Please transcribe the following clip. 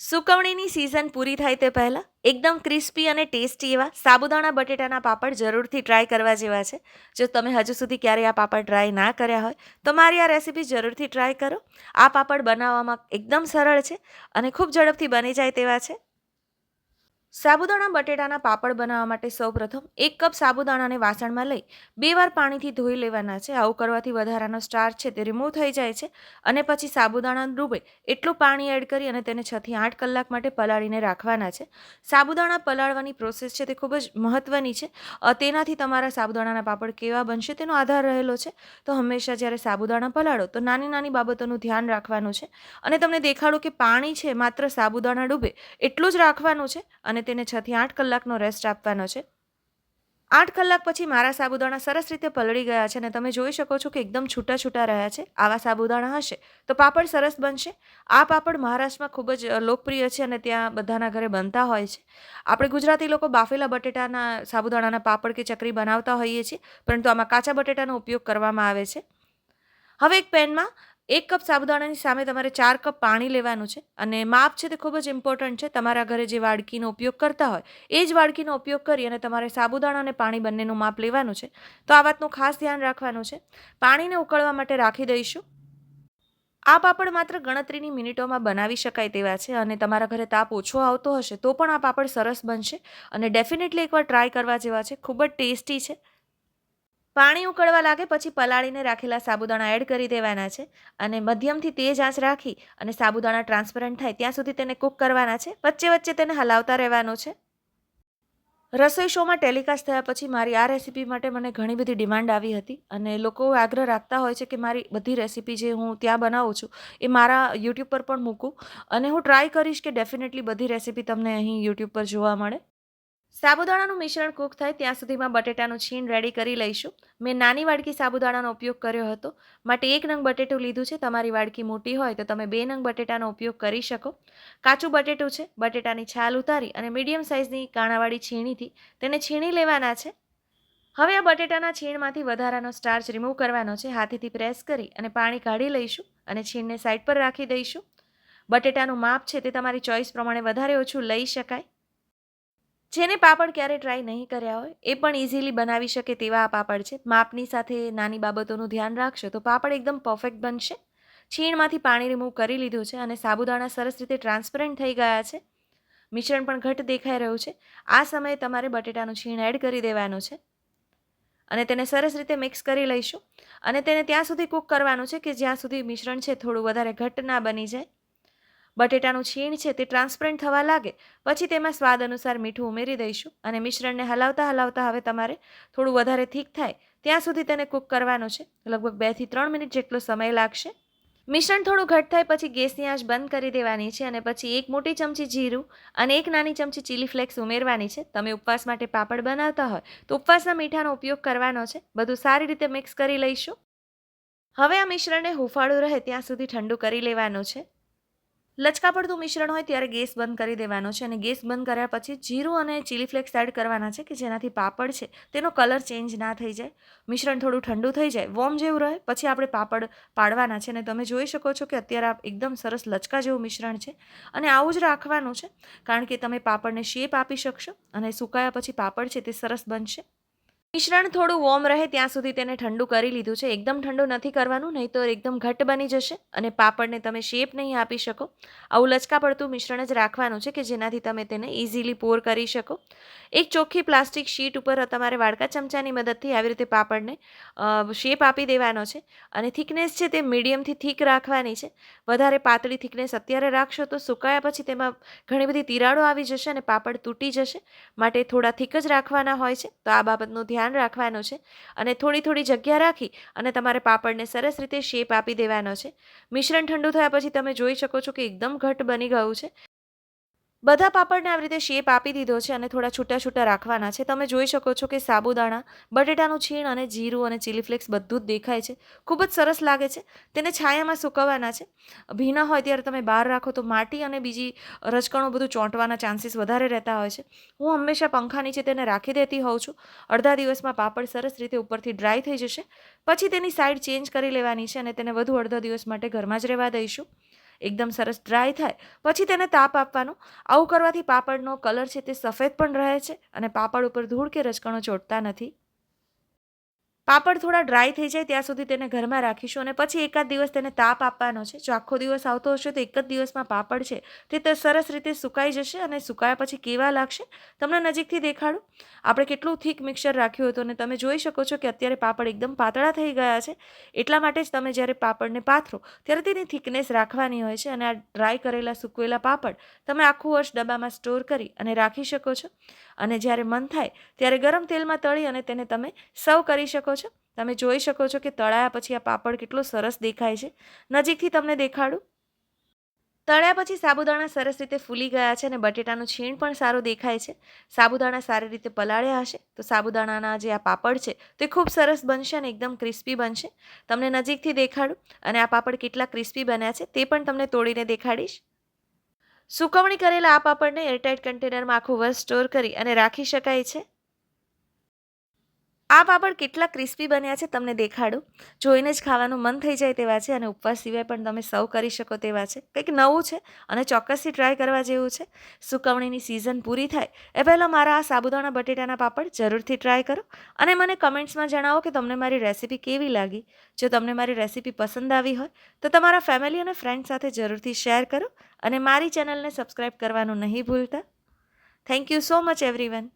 સુકવણીની season પૂરી થાય તે પહેલાં એકદમ ક્રિસ્પી અને ટેસ્ટી એવા સાબુદાણા બટેટાના પાપડ જરૂરથી ટ્રાય કરવા જેવા છે. જો તમે હજુ સુધી ક્યારેય આ પાપડ ટ્રાય ના કર્યા હોય, તો મારી આ રેસીપી જરૂરથી ટ્રાય કરો. આ પાપડ બનાવવામાં એકદમ સરળ છે અને ખૂબ ઝડપથી બની જાય તેવા છે. સાબુદાણા બટેટાના પાપડ બનાવવા માટે સૌપ્રથમ એક કપ સાબુદાણાને વાસણમાં લઈ બે વાર પાણીથી ધોઈ લેવાના છે. આવું કરવાથી વધારાનો સ્ટાર છે તે રિમૂવ થઈ જાય છે અને પછી સાબુદાણા ડૂબે એટલું પાણી એડ કરી અને તેને છથી આઠ કલાક માટે પલાળીને રાખવાના છે. સાબુદાણા પલાળવાની પ્રોસેસ છે તે ખૂબ જ મહત્ત્વની છે. તેનાથી તમારા સાબુદાણાના પાપડ કેવા બનશે તેનો આધાર રહેલો છે. તો હંમેશા જ્યારે સાબુદાણા પલાળો તો નાની નાની બાબતોનું ધ્યાન રાખવાનું છે અને તમને દેખાડું કે પાણી છે માત્ર સાબુદાણા ડૂબે એટલું જ રાખવાનું છે અને તેને છથી આઠ કલાકનો રેસ્ટ આપવાનો છે. આઠ કલાક પછી મારા સાબુદાણા સરસ રીતે પલળી ગયા છે અને તમે જોઈ શકો છો કે એકદમ છૂટા છૂટા રહ્યા છે. આવા સાબુદાણા હશે તો પાપડ સરસ બનશે. આ પાપડ મહારાષ્ટ્રમાં ખૂબ જ લોકપ્રિય છે અને ત્યાં બધાના ઘરે બનતા હોય છે. આપણે ગુજરાતી લોકો બાફેલા બટેટાના સાબુદાણાના પાપડ કે ચકરી બનાવતા હોઈએ છીએ, પરંતુ આમાં કાચા બટેટાનો ઉપયોગ કરવામાં આવે છે. હવે એક પેનમાં એક કપ સાબુદાણાની સામે તમારે ચાર કપ પાણી લેવાનું છે અને માપ છે તે ખૂબ જ ઇમ્પોર્ટન્ટ છે. તમારા ઘરે જે વાડકીનો ઉપયોગ કરતા હોય, એ જ વાડકીનો ઉપયોગ કરી અને તમારે સાબુદાણા અને પાણી બંનેનું માપ લેવાનું છે. તો આ વાતનું ખાસ ધ્યાન રાખવાનું છે. પાણીને ઉકળવા માટે રાખી દઈશું. આ પાપડ માત્ર ગણતરીની મિનિટોમાં બનાવી શકાય તેવા છે અને તમારા ઘરે તાપ ઓછો આવતો હશે તો પણ આ પાપડ સરસ બનશે અને ડેફિનેટલી એકવાર ટ્રાય કરવા જેવા છે. ખૂબ જ ટેસ્ટી છે. પાણી ઉકળવા લાગે પછી પલાળીને રાખેલા સાબુદાણા એડ કરી દેવાના છે અને મધ્યમથી તેજ આંચ રાખી અને સાબુદાણા ટ્રાન્સપરન્ટ થાય ત્યાં સુધી તેને કૂક કરવાના છે. વચ્ચે વચ્ચે તેને હલાવતા રહેવાનું છે. રસોઈ શોમાં ટેલિકાસ્ટ થયા પછી મારી આ રેસીપી માટે મને ઘણી બધી ડિમાન્ડ આવી હતી અને લોકો આગ્રહ રાખતા હોય છે કે મારી બધી રેસીપી જે હું ત્યાં બનાવું છું એ મારા યુટ્યુબ પર પણ મૂકું અને હું ટ્રાય કરીશ કે ડેફિનેટલી બધી રેસીપી તમને અહીં યુટ્યુબ પર જોવા મળે. સાબુદાણાનું મિશ્રણ કૂક થાય ત્યાં સુધીમાં બટેટાનું છીણ રેડી કરી લઈશું. મેં નાની વાડકી સાબુદાણાનો ઉપયોગ કર્યો હતો. માટે એક નંગ બટેટું લીધું છે. તમારી વાડકી મોટી હોય તો તમે બે નંગ બટેટાનો ઉપયોગ કરી શકો. કાચું બટેટું છે. બટેટાની છાલ ઉતારી અને મીડિયમ સાઇઝની કાણાવાળી છીણીથી તેને છીણી લેવાના છે. હવે આ બટેટાના છીણમાંથી વધારાનો સ્ટાર્ચ રિમૂવ કરવાનો છે. હાથેથી પ્રેસ કરી અને પાણી કાઢી લઈશું અને છીણને સાઈડ પર રાખી દઈશું. બટેટાનું માપ છે તે તમારી ચોઈસ પ્રમાણે વધારે ઓછું લઈ શકાય. જેને પાપડ ક્યારે ટ્રાય નહીં કર્યા હોય, એ પણ ઇઝીલી બનાવી શકે તેવા આ પાપડ છે. માપની સાથે નાની બાબતોનું ધ્યાન રાખશો તો પાપડ એકદમ પરફેક્ટ બનશે. છીણમાંથી પાણી રિમૂવ કરી લીધું છે અને સાબુદાણા સરસ રીતે ટ્રાન્સપરન્ટ થઈ ગયા છે. મિશ્રણ પણ ઘટ દેખાઈ રહ્યું છે. આ સમયે તમારે બટેટાનું છીણ એડ કરી દેવાનું છે. અને તેને સરસ રીતે મિક્સ કરી લઈશું. અને તેને ત્યાં સુધી કૂક કરવાનું છે કે જ્યાં સુધી મિશ્રણ છે થોડું વધારે ઘટ્ટ ના બની જાય. બટેટાનું છીણ છે તે ટ્રાન્સપરન્ટ થવા લાગે, પછી તેમાં સ્વાદ અનુસાર મીઠું ઉમેરી દઈશું અને મિશ્રણને હલાવતા હલાવતા હવે તમારે થોડું વધારે થીક થાય ત્યાં સુધી તેને કૂક કરવાનું છે, લગભગ બેથી ત્રણ મિનિટ જેટલો સમય લાગશે. મિશ્રણ થોડું ઘટ થાય પછી ગેસની આંચ બંધ કરી દેવાની છે અને પછી એક મોટી ચમચી જીરું અને એક નાની ચમચી ચીલી ફ્લેક્સ ઉમેરવાની છે. તમે ઉપવાસ માટે પાપડ બનાવતા હોય તો ઉપવાસના મીઠાનો ઉપયોગ કરવાનો છે. બધું સારી રીતે મિક્સ કરી લઈશું. હવે આ મિશ્રણને હુંફાળું રહે ત્યાં સુધી ઠંડુ કરી લેવાનું છે. લચકા પડતું મિશ્રણ હોય ત્યારે ગેસ બંધ કરી દેવાનો છે અને ગેસ બંધ કર્યા પછી જીરું અને ચીલી ફ્લેક્સ એડ કરવાના છે કે જેનાથી પાપડ છે તેનો કલર ચેન્જ ના થઈ જાય. મિશ્રણ થોડું ઠંડુ થઈ જાય વોર્મ જેવું રહે, પછી આપણે પાપડ પાડવાના છે અને તમે જોઈ શકો છો કે અત્યારે આ એકદમ સરસ લચકા જેવું મિશ્રણ છે અને આવું જ રાખવાનું છે, કારણ કે તમે પાપડને શેપ આપી શકશો અને સુકાયા પછી પાપડ છે તે સરસ બનશે. મિશ્રણ થોડું વોર્મ રહે ત્યાં સુધી તેને ઠંડુ કરી લીધું છે. એકદમ ઠંડુ નથી કરવાનું નહીં તો એકદમ ઘટ બની જશે અને પાપડને તમે શેપ નહીં આપી શકો. આવું લચકા પડતું મિશ્રણ જ રાખવાનું છે કે જેનાથી તમે તેને ઇઝીલી પોર કરી શકો. એક ચોખ્ખી પ્લાસ્ટિક શીટ ઉપર તમારે વાડકા ચમચાની મદદથી આવી રીતે પાપડને શેપ આપી દેવાનો છે અને થિકનેસ છે તે મીડિયમથી થીક રાખવાની છે. વધારે પાતળી થિકનેસ અત્યારે રાખશો તો સુકાયા પછી તેમાં ઘણી બધી તિરાડો આવી જશે અને પાપડ તૂટી જશે. માટે થોડા થીક જ રાખવાના હોય છે. તો આ બાબતનું ધ્યાન રાખવાનું છે અને થોડી થોડી જગ્યા રાખી અને તમારે પાપડને સરસ રીતે શેપ આપી દેવાનો છે. મિશ્રણ ઠંડુ થયા પછી તમે જોઈ શકો છો કે એકદમ ઘટ બની ગયું છે. બધા પાપડને આવી રીતે શેપ આપી દીધો છે અને થોડા છૂટા છૂટા રાખવાના છે. તમે જોઈ શકો છો કે સાબુદાણા, બટેટાનું છીણ અને જીરું અને ચીલી ફ્લેક્સ બધું જ દેખાય છે. ખૂબ જ સરસ લાગે છે. તેને છાયામાં સુકવવાના છે. ભીના હોય ત્યારે તમે બહાર રાખો તો માટી અને બીજી રજકણો બધું ચોંટવાના ચાન્સીસ વધારે રહેતા હોય છે. હું હંમેશા પંખા નીચે તેને રાખી દેતી હોઉં છું. અડધા દિવસમાં પાપડ સરસ રીતે ઉપરથી ડ્રાય થઈ જશે. પછી તેની સાઈડ ચેન્જ કરી લેવાની છે અને તેને વધુ અડધો દિવસ માટે ઘરમાં જ રહેવા દઈશું. એકદમ સરસ ડ્રાય થાય. પછી તેને તાપ આપવાનો. આવું કરવાથી પાપડનો કલર છે તે સફેદ પણ રહે છે અને પાપડ ઉપર ધૂળ કે રજકણો ચોંટતા નથી. પાપડ થોડા ડ્રાય થઈ જાય ત્યાં સુધી તેને ઘરમાં રાખીશું અને પછી એકાદ દિવસ તેને તાપ આપવાનો છે. જો આખો દિવસ આવતો હશે તો એક જ દિવસમાં પાપડ છે તે તો સરસ રીતે સુકાઈ જશે અને સુકાયા પછી કેવા લાગશે? તમને નજીકથી દેખાડું. આપણે કેટલું થીક મિક્સર રાખ્યું હતું અને તમે જોઈ શકો છો કે અત્યારે પાપડ એકદમ પાતળા થઈ ગયા છે. એટલા માટે જ તમે જ્યારે પાપડને પાથરો ત્યારે તેની થિકનેસ રાખવાની હોય છે અને આ ડ્રાય કરેલા, સૂકવેલા પાપડ તમે આખું વર્ષ ડબ્બામાં સ્ટોર કરી અને રાખી શકો છો. અને જ્યારે મન થાય ત્યારે ગરમ તેલમાં તળી અને તેને તમે સર્વ કરી શકો છો. તમે જોઈ શકો છો કે તળાયા પછી આ પાપડ કેટલો સરસ દેખાય છે. નજીકથી તમને દેખાડું. તળ્યા પછી સાબુદાણા સરસ રીતે ફૂલી ગયા છે અને બટેટાનું છીણ પણ સારું દેખાય છે. સાબુદાણા સારી રીતે પલાળ્યા હશે તો સાબુદાણાના જે આ પાપડ છે તે ખૂબ સરસ બનશે અને એકદમ ક્રિસ્પી બનશે. તમને નજીકથી દેખાડું અને આ પાપડ કેટલા ક્રિસ્પી બન્યા છે તે પણ તમને તોડીને દેખાડીશ. સુકવણી કરેલા આ પાપડને એરટાઇટ કન્ટેનરમાં આખું વર્ષ સ્ટોર કરી અને રાખી શકાય છે? આ પાપડ કેટલા ક્રિસ્પી બન્યા છે તમને દેખાડું. જોઈને જ ખાવાનું મન થઈ જાય તેવા છે અને ઉપવાસ સિવાય પણ તમે સર્વ કરી શકો તેવા છે. કંઈક નવું છે અને ચોક્કસથી ટ્રાય કરવા જેવું છે. સુકવણીની સિઝન પૂરી થાય એ પહેલાં મારા આ સાબુદાણા બટેટાના પાપડ જરૂરથી ટ્રાય કરો અને મને કમેન્ટ્સમાં જણાવો કે તમને મારી રેસિપી કેવી લાગી. જો તમને મારી રેસીપી પસંદ આવી હોય તો તમારા ફેમિલી અને ફ્રેન્ડ સાથે જરૂરથી શેર કરો અને મારી ચેનલને સબસ્ક્રાઈબ કરવાનું નહીં ભૂલતા. Thank you so much everyone